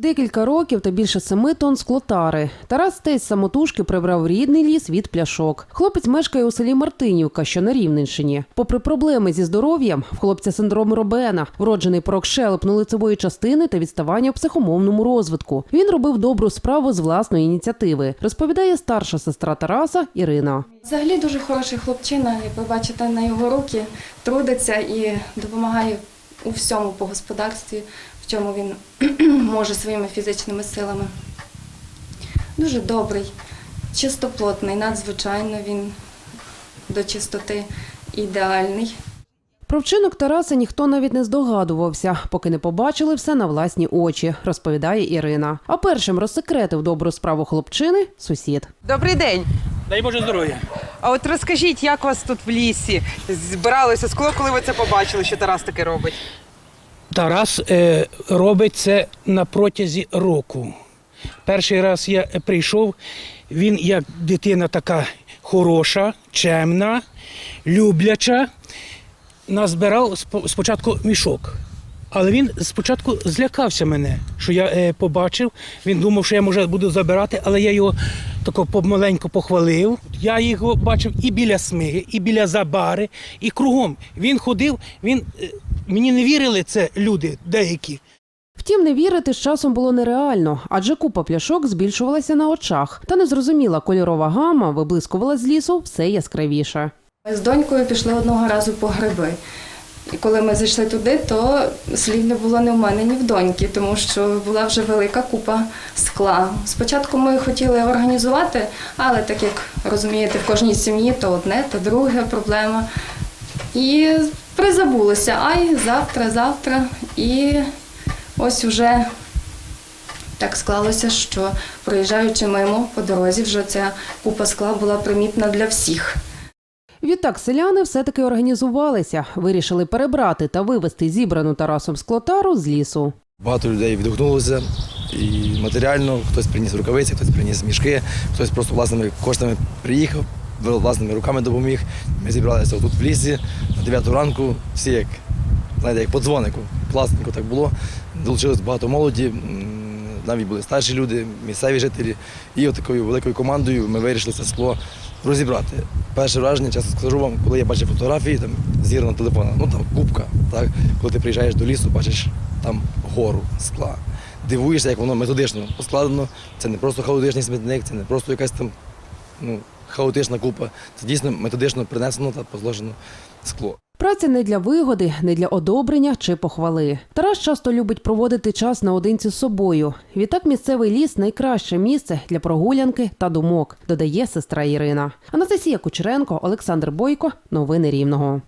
Декілька років та більше семи тонн склотари. Тарас тесть самотужки прибрав рідний ліс від пляшок. Хлопець мешкає у селі Мартинівка, що на Рівненщині. Попри проблеми зі здоров'ям, в хлопця синдром Робена, вроджений порок щелепно лицевої частини та відставання у психомовному розвитку. Він робив добру справу з власної ініціативи, розповідає старша сестра Тараса Ірина. Взагалі дуже хороший хлопчина, як ви бачите, на його руки трудиться і допомагає у всьому по господарстві, в чому він може своїми фізичними силами. Дуже добрий, чистоплотний, надзвичайно він до чистоти ідеальний. Про вчинок Тараса ніхто навіть не здогадувався, поки не побачили все на власні очі, розповідає Ірина. А першим розсекретив добру справу хлопчини сусід. Добрий день. Дай Боже здоров'я. А от розкажіть, як вас тут в лісі збиралося скло, коли ви це побачили, що Тарас таке робить? Тарас е, робить це на протязі року. Перший раз я е, прийшов, він як дитина така хороша, чемна, любляча, назбирав спочатку мішок. Але він спочатку злякався мене, що я е, побачив. Він думав, що я може буду забирати, але я його тако помаленьку похвалив. Я його бачив і біля смиги, і біля забари, і кругом. Він ходив, він е, мені не вірили це люди деякі. Втім, не вірити з часом було нереально, адже купа пляшок збільшувалася на очах, та незрозуміла кольорова гама виблискувала з лісу все яскравіше. Ми з донькою пішли одного разу по гриби. І коли ми зайшли туди, то слів не було ні в мене, ні в доньки, тому що була вже велика купа скла. Спочатку ми хотіли організувати, але так як розумієте, в кожній сім'ї то одне, то друге проблема. І призабулися, ай, завтра, завтра. І ось уже так склалося, що проїжджаючи мимо по дорозі, вже ця купа скла була примітна для всіх. Відтак селяни все-таки організувалися, вирішили перебрати та вивезти зібрану Тарасом склотару з лісу. Багато людей відгукнулося і матеріально, хтось приніс рукавиці, хтось приніс мішки, хтось просто власними коштами приїхав, власними руками допоміг. Ми зібралися тут в лісі на 9 ранку, всі як, знаєте, як по дзвонику. Класненько так було. Долучилось багато молоді, навіть були старші люди, місцеві жителі. І от такою великою командою ми вирішили це скло розібрати. Перше враження, чесно скажу вам, коли я бачив фотографії, там зірно телефона, ну там кубка, так? коли ти приїжджаєш до лісу, бачиш там гору скла. Дивуєшся, як воно методично поскладено. Це не просто хаотичний смітник, це не просто якась там ну, хаотична купа. Це дійсно методично принесено та позложено скло. Праця не для вигоди, не для одобрення чи похвали. Тарас часто любить проводити час наодинці з собою. Відтак місцевий ліс найкраще місце для прогулянки та думок, додає сестра Ірина. Анастасія Кучеренко, Олександр Бойко. Новини Рівного.